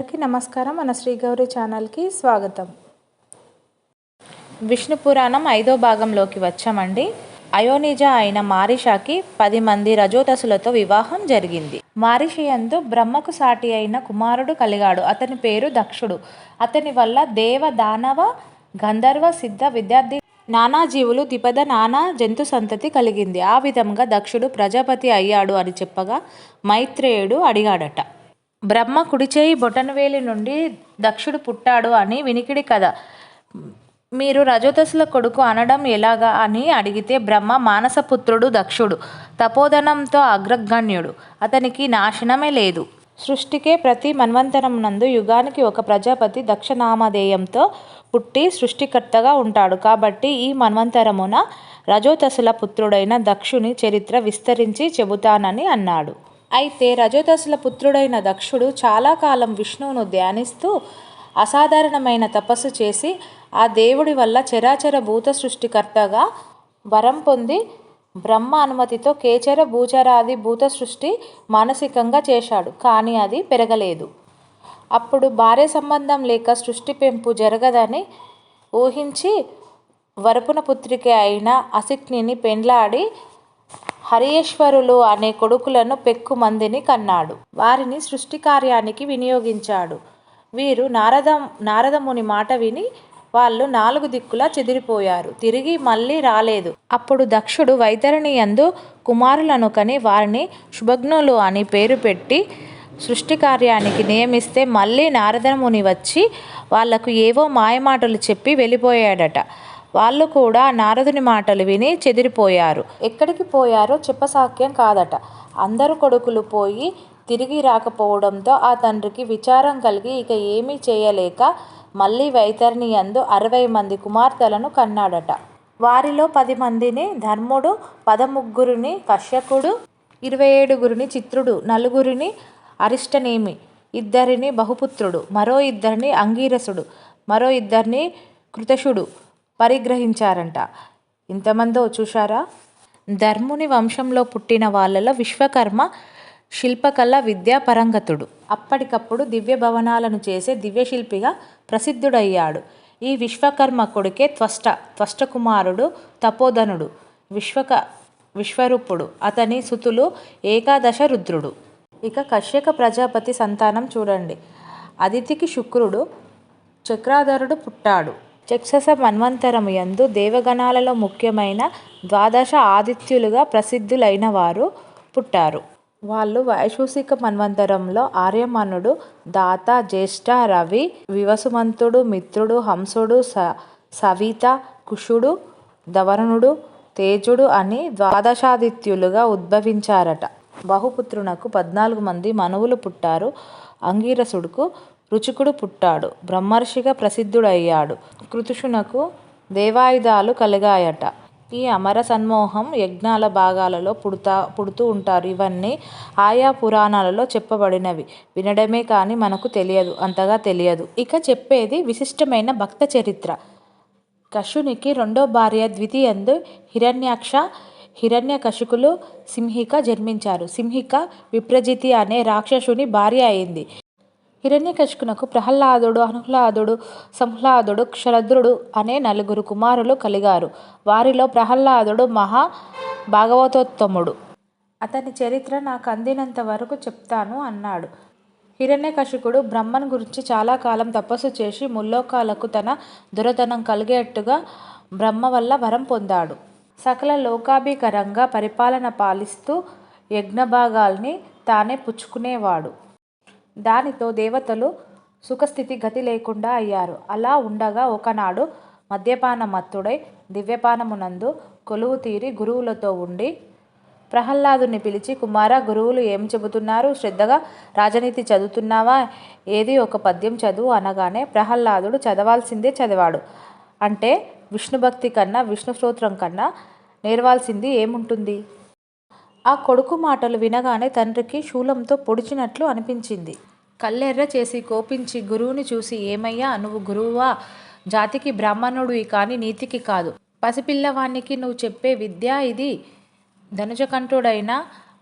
అందరికీ నమస్కారం. మన శ్రీగౌరీ ఛానల్కి స్వాగతం. విష్ణు పురాణం ఐదో భాగంలోకి వచ్చామండి. అయోనిజ అయిన మారిషాకి పది మంది రజోదసులతో వివాహం జరిగింది. మారిషియందు బ్రహ్మకు సాటి అయిన కుమారుడు కలిగాడు. అతని పేరు దక్షుడు. అతని వల్ల దేవ దానవ గంధర్వ సిద్ధ విద్యార్థి నానా జీవులు దిపద నానా జంతు సంతతి కలిగింది. ఆ విధంగా దక్షుడు ప్రజాపతి అయ్యాడు అని చెప్పగా మైత్రేయుడు అడిగాడట. బ్రహ్మ కుడిచేయి బొటనవేలి నుండి దక్షుడు పుట్టాడు అని వినికిడి కథ. మీరు రజోదసుల కొడుకు అనడం ఎలాగా అని అడిగితే బ్రహ్మ మానసపుత్రుడు దక్షుడు తపోధనంతో అగ్రగణ్యుడు. అతనికి నాశనమే లేదు. సృష్టికే ప్రతి మన్వంతరం నందు యుగానికి ఒక ప్రజాపతి దక్షనామధేయంతో పుట్టి సృష్టికర్తగా ఉంటాడు. కాబట్టి ఈ మన్వంతరమున రజోతసుల పుత్రుడైన దక్షుని చరిత్ర విస్తరించి చెబుతానని అన్నాడు. అయితే రజోదశల పుత్రుడైన దక్షుడు చాలా కాలం విష్ణువును ధ్యానిస్తూ అసాధారణమైన తపస్సు చేసి ఆ దేవుడి వల్ల చరాచర భూత సృష్టికర్తగా వరం పొంది బ్రహ్మ అనుమతితో కేచర భూచరాది భూత సృష్టి మానసికంగా చేశాడు కానీ అది పెరగలేదు. అప్పుడు భార్య సంబంధం లేక సృష్టి పెంపు జరగదని ఊహించి వరపున పుత్రిక అయిన అసిక్నిని పెండ్లాడి హరియేశ్వరులు అనే కొడుకులను పెక్కు మందిని కన్నాడు. వారిని సృష్టి కార్యానికి వినియోగించాడు. వీరు నారద నారదముని మాట విని వాళ్ళు నాలుగు దిక్కులా చెదిరిపోయారు. తిరిగి మళ్ళీ రాలేదు. అప్పుడు దక్షుడు వైతరిణి యందు కుమారులను కని వారిని శుభజ్ఞులు అని పేరు పెట్టి సృష్టి కార్యానికి నియమిస్తే మళ్ళీ నారదముని వచ్చి వాళ్ళకు ఏవో మాయమాటలు చెప్పి వెళ్ళిపోయాడట. వాళ్ళు కూడా నారదుని మాటలు విని చెదిరిపోయారు. ఎక్కడికి పోయారో చెప్పసాక్యం కాదట. అందరు కొడుకులు పోయి తిరిగి రాకపోవడంతో ఆ తండ్రికి విచారం కలిగి ఇక ఏమీ చేయలేక మళ్ళీ వైతరిని యందు అరవై మంది కుమార్తెలను కన్నాడట. వారిలో పది మందిని ధర్ముడు పదముగ్గురిని కశ్యకుడు ఇరవై ఏడుగురిని చిత్రుడు నలుగురిని అరిష్టనేమి ఇద్దరిని బహుపుత్రుడు మరో ఇద్దరిని అంగీరసుడు మరో ఇద్దరిని కృతశుడు పరిగ్రహించారంట. ఇంతమందో చూశారా? ధర్ముని వంశంలో పుట్టిన వాళ్ళలో విశ్వకర్మ శిల్పకళ విద్యాపరంగతుడు. అప్పటికప్పుడు దివ్య భవనాలను చేసే దివ్యశిల్పిగా ప్రసిద్ధుడయ్యాడు. ఈ విశ్వకర్మ కొడుకే త్వష్ట త్వష్టకుమారుడు తపోధనుడు విశ్వక విశ్వరూపుడు. అతని సుతులు ఏకాదశ రుద్రుడు. ఇక కశ్యక ప్రజాపతి సంతానం చూడండి. అదితికి శుక్రుడు చక్రాధరుడు పుట్టాడు. చక్షస మన్వంతరము యందు దేవగణాలలో ముఖ్యమైన ద్వాదశ ఆదిత్యులుగా ప్రసిద్ధులైన వారు పుట్టారు. వాళ్ళు వైశూసిక మన్వంతరంలో ఆర్యమనుడు దాత జ్యేష్ఠ రవి వివసుమంతుడు మిత్రుడు హంసుడు స సవిత కుషుడు ధవరణుడు తేజుడు అని ద్వాదశాదిత్యులుగా ఉద్భవించారట. బహుపుత్రునకు పద్నాలుగు మంది మనువులు పుట్టారు. అంగీరసుడుకు రుచికుడు పుట్టాడు. బ్రహ్మర్షిగా ప్రసిద్ధుడయ్యాడు. కృతుషునకు దేవాయుధాలు కలిగాయట. ఈ అమర సన్మోహం యజ్ఞాల భాగాలలో పుడతా పుడుతూ ఉంటారు. ఇవన్నీ ఆయా పురాణాలలో చెప్పబడినవి. వినడమే కానీ మనకు తెలియదు అంతగా తెలియదు. ఇక చెప్పేది విశిష్టమైన భక్త చరిత్ర. కశునికి రెండో భార్య ద్వితీయందు హిరణ్యాక్ష హిరణ్యకశికులు సింహిక జన్మించారు. సింహిక విప్రజితి అనే రాక్షసుని భార్య అయింది. హిరణ్యకశికునకు ప్రహ్లాదుడు అనుహ్లాదుడు సంహ్లాదుడు క్షరద్రుడు అనే నలుగురు కుమారులు కలిగారు. వారిలో ప్రహ్లాదుడు మహా భాగవతోత్తముడు. అతని చరిత్ర నాకు అందినంత వరకు చెప్తాను అన్నాడు. హిరణ్యకశికుడు బ్రహ్మన్ గురించి చాలా కాలం తపస్సు చేసి ముల్లోకాలకు తన దురదనం కలిగేట్టుగా బ్రహ్మ వల్ల వరం పొందాడు. సకల లోకాభికరంగా పరిపాలన పాలిస్తూ యజ్ఞభాగాల్ని తానే పుచ్చుకునేవాడు. దానితో దేవతలు సుఖస్థితి గతి లేకుండా అయ్యారు. అలా ఉండగా ఒకనాడు మద్యపాన మత్తుడై దివ్యపానమునందు కొలువు తీరి గురువులతో ఉండి ప్రహ్లాదుని పిలిచి కుమార గురువులు ఏం చెబుతున్నారు? శ్రద్ధగా రాజనీతి చదువుతున్నావా? ఏది ఒక పద్యం చదువు? అనగానే ప్రహ్లాదుడు చదవాల్సిందే చదివాడు. అంటే విష్ణుభక్తి కన్నా విష్ణు స్తోత్రం కన్నా నేర్వాల్సింది ఏముంటుంది? ఆ కొడుకు మాటలు వినగానే తండ్రికి శూలంతో పొడిచినట్లు అనిపించింది. కళ్ళెర్ర చేసి కోపించి గురువుని చూసి ఏమయ్యా నువ్వు గురువువా జాతికి బ్రాహ్మణుడివి కానీ నీతికి కాదు పసిపిల్లవానికి నువ్వు చెప్పే విద్య ఇది ధనుజకంఠుడైన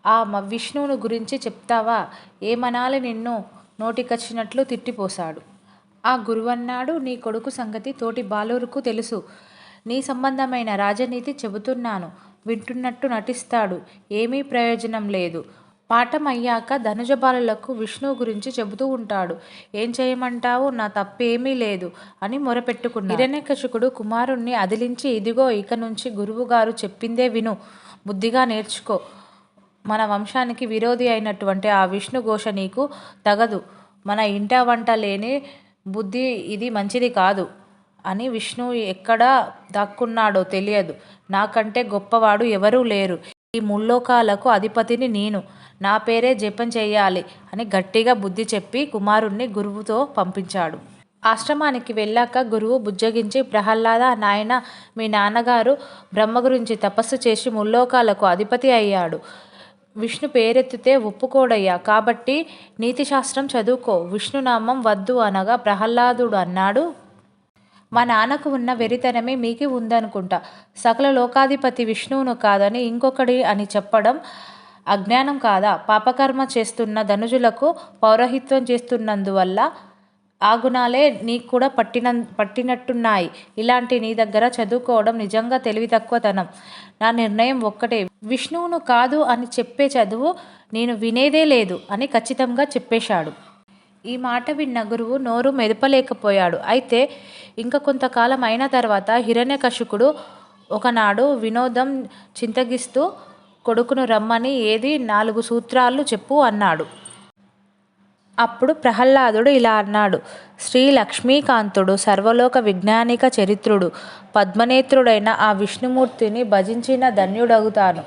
ఆ మ విష్ణువుని గురించి చెప్తావా ఏమనాలి నిన్ను నోటికొచ్చినట్లు తిట్టిపోశాడు. ఆ గురువన్నాడు నీ కొడుకు సంగతి తోటి బాలూరుకు తెలుసు. నీ సంబంధమైన రాజనీతి చెబుతున్నాను. వింటున్నట్టు నటిస్తాడు. ఏమీ ప్రయోజనం లేదు. పాఠం అయ్యాక ధనుజబాలులకు విష్ణువు గురించి చెబుతూ ఉంటాడు. ఏం చేయమంటావు? నా తప్పేమీ లేదు అని మొరపెట్టుకున్నాడు. హిరణ్యకశుకుడు కుమారుణ్ణి అదిలించి ఇదిగో ఇక నుంచి గురువుగారు చెప్పిందే విను. బుద్ధిగా నేర్చుకో. మన వంశానికి విరోధి అయినటువంటి ఆ విష్ణు ఘోష నీకు తగదు. మన ఇంట వంట లేని బుద్ధి ఇది మంచిది కాదు. అని విష్ణువు ఎక్కడ దాక్కున్నాడో తెలియదు. నాకంటే గొప్పవాడు ఎవరూ లేరు. ఈ ముల్లోకాలకు అధిపతిని నేను. నా పేరే జపం చేయాలి అని గట్టిగా బుద్ధి చెప్పి కుమారుణ్ణి గురువుతో పంపించాడు. ఆశ్రమానికి వెళ్ళాక గురువు బుజ్జగించి ప్రహ్లాద నాయన మీ నాన్నగారు బ్రహ్మ గురించి తపస్సు చేసి ముల్లోకాలకు అధిపతి అయ్యాడు. విష్ణు పేరెత్తితే ఒప్పుకోడయ్యా. కాబట్టి నీతిశాస్త్రం చదువుకో. విష్ణునామం వద్దు అనగా ప్రహ్లాదుడు అన్నాడు. మా నాన్నకు ఉన్న వెరితనమే మీకు ఉందనుకుంటా. సకల లోకాధిపతి విష్ణువును కాదని ఇంకొకడి అని చెప్పడం అజ్ఞానం కాదా? పాపకర్మ చేస్తున్న ధనుజులకు పౌరోహిత్యం చేస్తున్నందువల్ల ఆ గుణాలే నీకు కూడా పట్టిన పట్టినట్టున్నాయి. ఇలాంటి నీ దగ్గర చదువుకోవడం నిజంగా తెలివి తక్కువతనం నా నిర్ణయం ఒక్కటే. విష్ణువును కాదు అని చెప్పే చదువు నేను వినేదే లేదు అని ఖచ్చితంగా చెప్పేశాడు. ఈ మాట విన్న గురువు నోరు మెదపలేకపోయాడు. అయితే ఇంకా కొంతకాలం అయిన తర్వాత హిరణ్యకశిపుడు ఒకనాడు వినోదం చింతగిస్తూ కొడుకును రమ్మని ఏది నాలుగు సూత్రాలు చెప్పు అన్నాడు. అప్పుడు ప్రహ్లాదుడు ఇలా అన్నాడు. శ్రీ లక్ష్మీకాంతుడు సర్వలోక విజ్ఞానిక చరిత్రుడు పద్మనేత్రుడైన ఆ విష్ణుమూర్తిని భజించిన ధన్యుడగుతాను.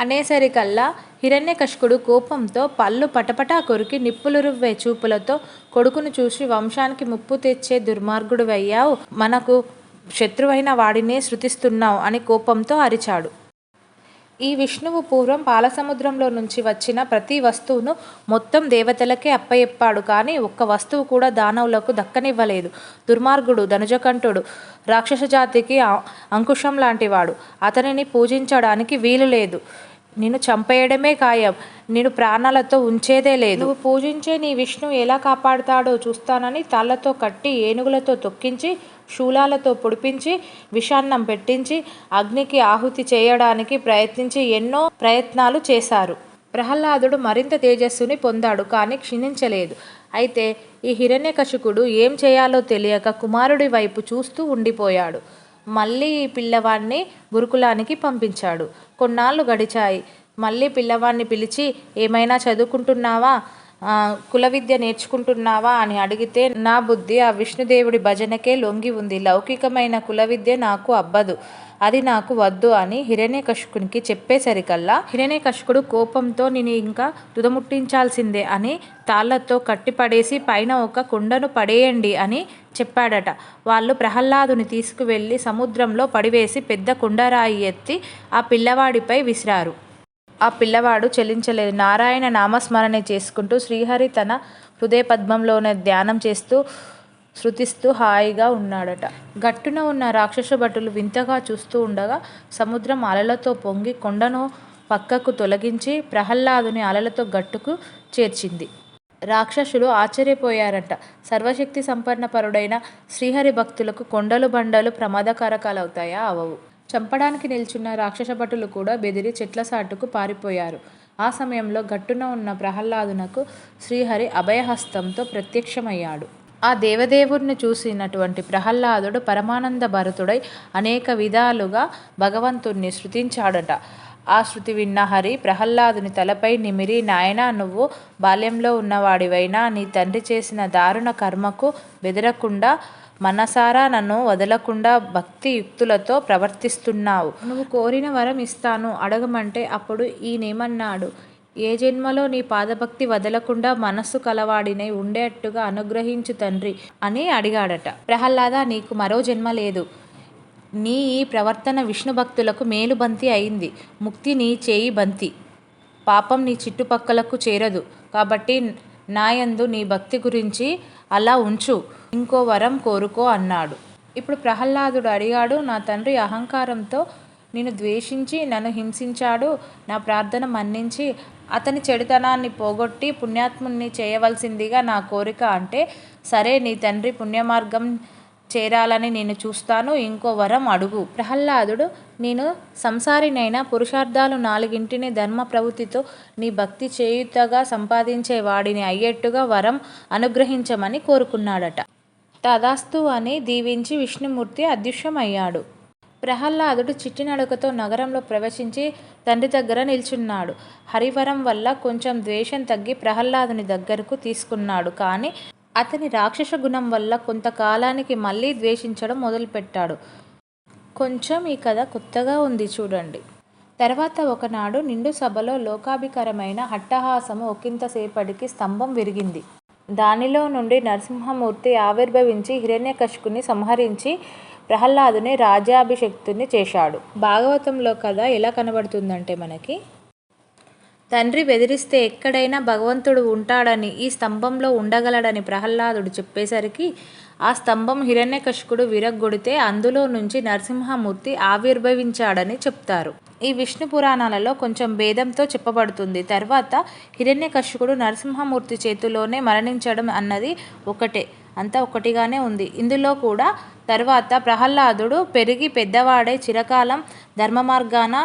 అనేసరికల్లా హిరణ్యకష్కుడు కోపంతో పళ్ళు పటపటా కొరికి నిప్పులురువ్వే చూపులతో కొడుకును చూసి వంశానికి ముప్పు తెచ్చే దుర్మార్గుడు అయ్యావు మనకు శత్రువైన వాడినే శృతిస్తున్నావు అని కోపంతో అరిచాడు. ఈ విష్ణువు పూర్వం పాలసముద్రంలో నుంచి వచ్చిన ప్రతి వస్తువును మొత్తం దేవతలకే అప్పయెప్పాడు కానీ ఒక్క వస్తువు కూడా దానవులకు దక్కనివ్వలేదు. దుర్మార్గుడు ధనుజకంఠుడు అంకుశం లాంటివాడు. అతనిని పూజించడానికి వీలు లేదు. నిన్ను చంపేయడమే ఖాయం. నేను ప్రాణాలతో ఉంచేదే లేదు. నువ్వు పూజించే నీ విష్ణు ఎలా కాపాడతాడో చూస్తానని తాళ్ళతో కట్టి, ఏనుగులతో తొక్కించి, శూలాలతో పొడిపించి, విషాన్నం పెట్టించి, అగ్నికి ఆహుతి చేయడానికి ప్రయత్నించి ఎన్నో ప్రయత్నాలు చేశారు. ప్రహ్లాదుడు మరింత తేజస్సుని పొందాడు కానీ క్షీణించలేదు. అయితే ఈ హిరణ్యకశికుడు ఏం చేయాలో తెలియక కుమారుడి వైపు చూస్తూ ఉండిపోయాడు. మళ్ళీ ఈ పిల్లవాడిని గురుకులానికి పంపించాడు. కొన్నాళ్ళు గడిచాయి. మళ్ళీ పిల్లవాడిని పిలిచి ఏమైనా చదువుకుంటున్నావా? కులవిద్య నేర్చుకుంటున్నావా? అని అడిగితే నా బుద్ధి ఆ విష్ణుదేవుడి భజనకే లొంగి ఉంది. లౌకికమైన కులవిద్య నాకు అబ్బదు. అది నాకు వద్దు అని హిరణ్యకశిపునికి చెప్పేసరికల్లా హిరణ్యకశిపుడు కోపంతో నేను ఇంకా తుదముట్టించాల్సిందే అని తాళ్ళతో కట్టిపడేసి పైన ఒక కుండను పడేయండి అని చెప్పాడట. వాళ్ళు ప్రహ్లాదుని తీసుకువెళ్ళి సముద్రంలో పడివేసి పెద్ద కుండరాయి ఎత్తి ఆ పిల్లవాడిపై విసిరారు. ఆ పిల్లవాడు చెల్లించలేదు నారాయణ నామస్మరణ చేసుకుంటూ శ్రీహరి తన హృదయపద్మంలోనే ధ్యానం చేస్తూ శృతిస్తూ హాయిగా ఉన్నాడట. గట్టున ఉన్న రాక్షసభటులు వింతగా చూస్తూ ఉండగా సముద్రం అలలతో పొంగి కొండను పక్కకు తొలగించి ప్రహ్లాదుని అలలతో గట్టుకు చేర్చింది. రాక్షసులు ఆశ్చర్యపోయారట. సర్వశక్తి సంపన్న పరుడైన శ్రీహరి భక్తులకు కొండలు బండలు ప్రమాదకారకాలవుతాయా? అవవు. చంపడానికి నిల్చున్న రాక్షస భటులు కూడా బెదిరి చెట్లసాటుకు పారిపోయారు. ఆ సమయంలో గట్టున ఉన్న ప్రహ్లాదునకు శ్రీహరి అభయహస్తంతో ప్రత్యక్షమయ్యాడు. ఆ దేవదేవుడిని చూసినటువంటి ప్రహ్లాదుడు పరమానంద భరతుడై అనేక విధాలుగా భగవంతుణ్ణి శృతించాడట ఆ శృతి విన్న హరి ప్రహ్లాదుని తలపై నిమిరి నాయనా నువ్వు బాల్యంలో ఉన్నవాడివైనా నీ తండ్రి చేసిన దారుణ కర్మకు బెదరకుండా మనసారా నన్ను వదలకుండా భక్తి యుక్తులతో ప్రవర్తిస్తున్నావు. నువ్వు కోరిన వరం ఇస్తాను అడగమంటే అప్పుడు ఈయనేమన్నాడు? ఏ జన్మలో నీ పాదభక్తి వదలకుండా మనస్సు కలవాడినై ఉండేట్టుగా అనుగ్రహించు తండ్రి అని అడిగాడట. ప్రహ్లాదా నీకు మరో జన్మ లేదు. నీ ఈ ప్రవర్తన విష్ణు భక్తులకు మేలుబంతి అయింది. ముక్తి నీ చేయి బంతి. పాపం నీ చుట్టుపక్కలకు చేరదు. కాబట్టి నాయందు నీ భక్తి గురించి అలా ఉంచు. ఇంకో వరం కోరుకో అన్నాడు. ఇప్పుడు ప్రహ్లాదుడు అడిగాడు నా తండ్రి అహంకారంతో నిన్ను ద్వేషించి నన్ను హింసించాడు. నా ప్రార్థన మన్నించి అతని చెడుతనాన్ని పోగొట్టి పుణ్యాత్ముణ్ణి చేయవలసిందిగా నా కోరిక అంటే సరే నీ తండ్రి పుణ్యమార్గం చేరాలని నేను చూస్తాను. ఇంకో వరం అడుగు. ప్రహ్లాదుడు నేను సంసారినైనా పురుషార్థాలు నాలుగింటిని ధర్మ ప్రవృత్తితో నీ భక్తి చేయుతగా సంపాదించే వాడిని అయ్యేట్టుగా వరం అనుగ్రహించమని కోరుకున్నాడట. తదాస్తు అని దీవించి విష్ణుమూర్తి అదృశ్యమయ్యాడు. ప్రహ్లాదుడు చిట్టినడకతో నగరంలో ప్రవేశించి తండ్రి దగ్గర నిల్చున్నాడు. హరివరం వల్ల కొంచెం ద్వేషం తగ్గి ప్రహ్లాదుని దగ్గరకు తీసుకున్నాడు. కానీ అతని రాక్షస గుణం వల్ల కొంతకాలానికి మళ్ళీ ద్వేషించడం మొదలుపెట్టాడు. కొంచెం ఈ కథ కొత్తగా ఉంది చూడండి. తర్వాత ఒకనాడు నిండు సభలో లోకాభికరమైన హట్టహాసము ఒకంతసేపటికి స్తంభం విరిగింది. దానిలో నుండి నరసింహమూర్తి ఆవిర్భవించి హిరణ్యకశుకుని సంహరించి ప్రహ్లాదుని రాజ్యాభిషక్తుని చేశాడు. భాగవతంలో కథ ఎలా కనబడుతుందంటే మనకి తండ్రి బెదిరిస్తే ఎక్కడైనా భగవంతుడు ఉంటాడని ఈ స్తంభంలో ఉండగలడని ప్రహ్లాదుడు చెప్పేసరికి ఆ స్తంభం హిరణ్యకశిపుడు విరగ్గొడితే అందులో నుంచి నరసింహమూర్తి ఆవిర్భవించాడని చెప్తారు. ఈ విష్ణు పురాణాలలో కొంచెం భేదంతో చెప్పబడుతుంది. తర్వాత హిరణ్యకశిపుడు నరసింహమూర్తి చేతిలోనే మరణించడం అన్నది ఒకటే అంతా ఒకటిగానే ఉంది. ఇందులో కూడా తర్వాత ప్రహ్లాదుడు పెరిగి పెద్దవాడే చిరకాలం ధర్మ మార్గాన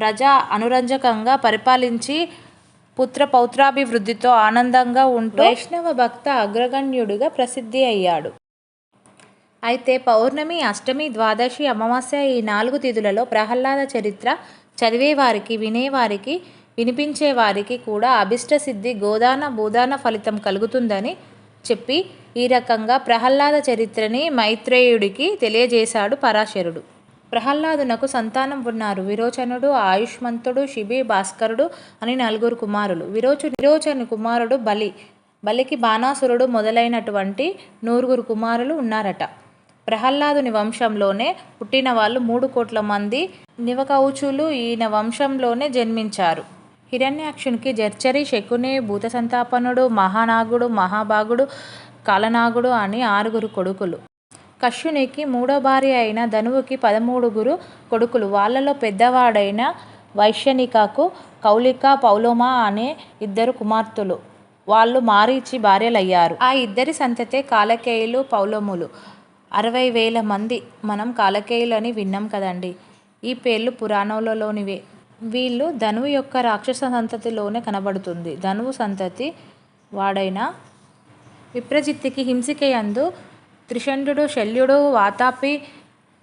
ప్రజా అనురంజకంగా పరిపాలించి పుత్ర పౌత్రాభివృద్ధితో ఆనందంగా ఉంటూ వైష్ణవ భక్త అగ్రగణ్యుడిగా ప్రసిద్ధి అయ్యాడు. అయితే పౌర్ణమి అష్టమి ద్వాదశి అమావాస్య ఈ నాలుగు తిథులలో ప్రహ్లాద చరిత్ర చదివేవారికి వినేవారికి వినిపించేవారికి కూడా అభిష్ట సిద్ధి గోదాన భూదాన ఫలితం కలుగుతుందని చెప్పి ఈ రకంగా ప్రహ్లాద చరిత్రని మైత్రేయుడికి తెలియజేశాడు పరాశరుడు. ప్రహ్లాదునకు సంతానం ఉన్నారు. విరోచనుడు ఆయుష్మంతుడు శిబి భాస్కరుడు అని నలుగురు కుమారులు. విరోచు విరోచను కుమారుడు బలి బలికి బాణాసురుడు మొదలైనటువంటి నూరుగురు కుమారులు ఉన్నారట. ప్రహ్లాదుని వంశంలోనే పుట్టిన వాళ్ళు మూడు కోట్ల మంది నివకౌచులు ఈయన వంశంలోనే జన్మించారు. హిరణ్యాక్షునికి జర్చరి శకుని భూత సంతాపనుడు మహానాగుడు మహాభాగుడు కాలనాగుడు అని ఆరుగురు కొడుకులు. కశ్యునికి మూడో భార్య అయిన ధనువుకి పదమూడుగురు కొడుకులు. వాళ్ళలో పెద్దవాడైన వైశ్యనికకు కౌలిక పౌలోమ అనే ఇద్దరు కుమార్తెలు. వాళ్ళు మారీచి భార్యలయ్యారు. ఆ ఇద్దరి సంతతే కాలకేయులు పౌలోములు. అరవై వేల మంది మనం కాలకేయులు అని విన్నాం కదండి. ఈ పేర్లు పురాణాలలోనివే. వీళ్ళు ధనువు యొక్క రాక్షస సంతతిలోనే కనబడుతుంది. ధనువు సంతతి వాడైన విప్రజిత్తికి హింసికయందు త్రిషండు శల్యుడు వాతాపి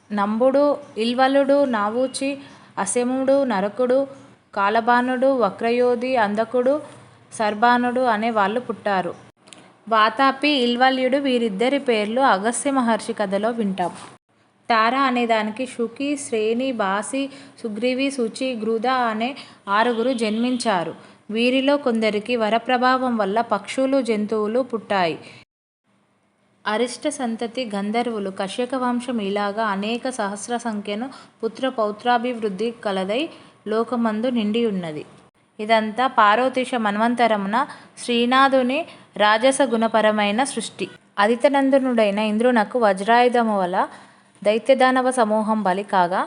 నంబుడు ఇల్వలుడు నావూచి అసెముడు నరకుడు కాలబాణుడు వక్రయోధి అందకుడు సర్బానుడు అనే వాళ్ళు పుట్టారు. వాతాపి ఇల్వల్యుడు వీరిద్దరి పేర్లు అగస్త్య మహర్షి కథలో వింటాం. తార అనేదానికి శుకి శ్రేణి బాసి సుగ్రీవి శుచి గృద అనే ఆరుగురు జన్మించారు. వీరిలో కొందరికి వరప్రభావం వల్ల పక్షులు జంతువులు పుట్టాయి. అరిష్ట సంతతి గంధర్వులు కశ్యక వంశం ఇలాగా అనేక సహస్ర సంఖ్యను పుత్ర పౌత్రాభివృద్ధి కలదై లోకమందు నిండి ఉన్నది ఇదంతా పార్వతీశ మన్వంతరమున శ్రీనాథుని రాజస గుణపరమైన సృష్టి. అదితనందనుడైన ఇంద్రునకు వజ్రాయుధము వల దైత్యదానవ సమూహం బలి కాగా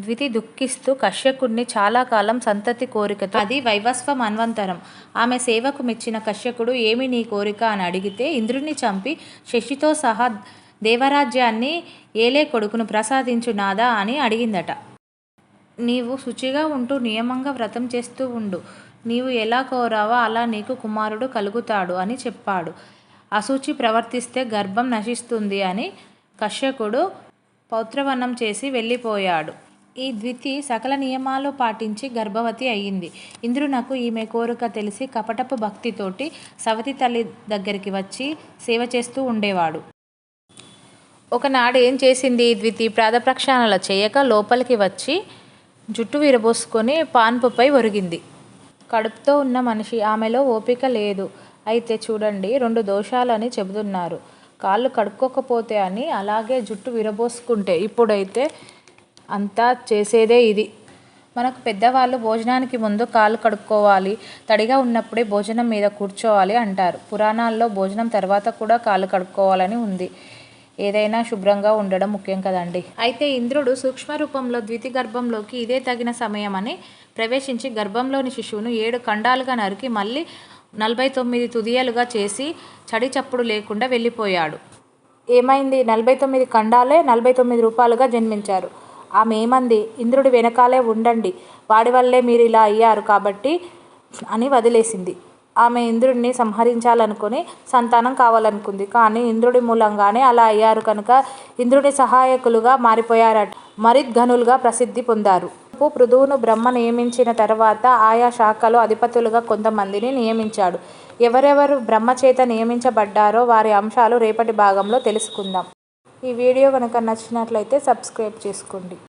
ద్వితి దుఃఖిస్తూ కశ్యకుడిని చాలా కాలం సంతతి కోరికతో అది వైవస్వ మన్వంతరం ఆమె సేవకు మెచ్చిన కశ్యకుడు ఏమి నీ కోరిక? అని అడిగితే ఇంద్రుణ్ణి చంపి శశితో సహా దేవరాజ్యాన్ని ఏలే కొడుకును ప్రసాదించు నాదా? అని అడిగిందట. నీవు శుచిగా ఉంటూ నియమంగా వ్రతం చేస్తూ ఉండు. నీవు ఎలా కోరావో అలా నీకు కుమారుడు కలుగుతాడు అని చెప్పాడు. అశుచి ప్రవర్తిస్తే గర్భం నశిస్తుంది అని కశ్యకుడు పౌత్రవనం చేసి వెళ్ళిపోయాడు. ఈ ద్వితి సకల నియమాలు పాటించి గర్భవతి అయ్యింది. ఇంద్రునకు ఈమె కోరిక తెలిసి కపటపు భక్తితోటి సవతి తల్లి దగ్గరికి వచ్చి సేవ చేస్తూ ఉండేవాడు. ఒకనాడు ఏం చేసింది ఈ ద్వితి? ప్రాతప్రక్షాళన చేయక లోపలికి వచ్చి జుట్టు విరబోసుకొని పాన్పుపై ఒరిగింది. కడుపుతో ఉన్న మనిషి ఆమెలో ఓపిక లేదు. అయితే చూడండి రెండు దోషాలని చెబుతున్నారు. కాళ్ళు కడుక్కోకపోతే అని అలాగే జుట్టు విరబోసుకుంటే ఇప్పుడైతే అంతా చేసేదే ఇది. మనకు పెద్దవాళ్ళు భోజనానికి ముందు కాళ్ళు కడుక్కోవాలి తడిగా ఉన్నప్పుడే భోజనం మీద కూర్చోవాలి అంటారు. పురాణాల్లో భోజనం తర్వాత కూడా కాళ్ళు కడుక్కోవాలని ఉంది. ఏదైనా శుభ్రంగా ఉండడం ముఖ్యం కదండి. అయితే ఇంద్రుడు సూక్ష్మ రూపంలో ద్వితి గర్భంలోకి ఇదే తగిన సమయమని ప్రవేశించి గర్భంలోని శిశువును ఏడు ఖండాలుగా నరికి మళ్ళీ నలభై తొమ్మిది తుదియలుగా చేసి చడి చప్పుడు లేకుండా వెళ్ళిపోయాడు. ఏమైంది? నలభై తొమ్మిది ఖండాలే నలభై తొమ్మిది రూపాయలుగా జన్మించారు. ఆమె ఏమంది? ఇంద్రుడి వెనకాలే ఉండండి. వాడి వల్లే మీరు ఇలా అయ్యారు కాబట్టి అని వదిలేసింది. ఆమె ఇంద్రుడిని సంహరించాలనుకుని సంతానం కావాలనుకుంది. కానీ ఇంద్రుడి మూలంగానే అలా అయ్యారు కనుక ఇంద్రుడి సహాయకులుగా మారిపోయారట. మరిద్ఘనులుగా ప్రసిద్ధి పొందారు. పృథువును బ్రహ్మ నియమించిన తర్వాత ఆయా శాఖలో అధిపతులుగా కొంతమందిని నియమించాడు. ఎవరెవరు బ్రహ్మ చేత నియమించబడ్డారో వారి అంశాలు రేపటి భాగంలో తెలుసుకుందాం. ఈ వీడియో కనుక నచ్చినట్లయితే సబ్స్క్రైబ్ చేసుకోండి.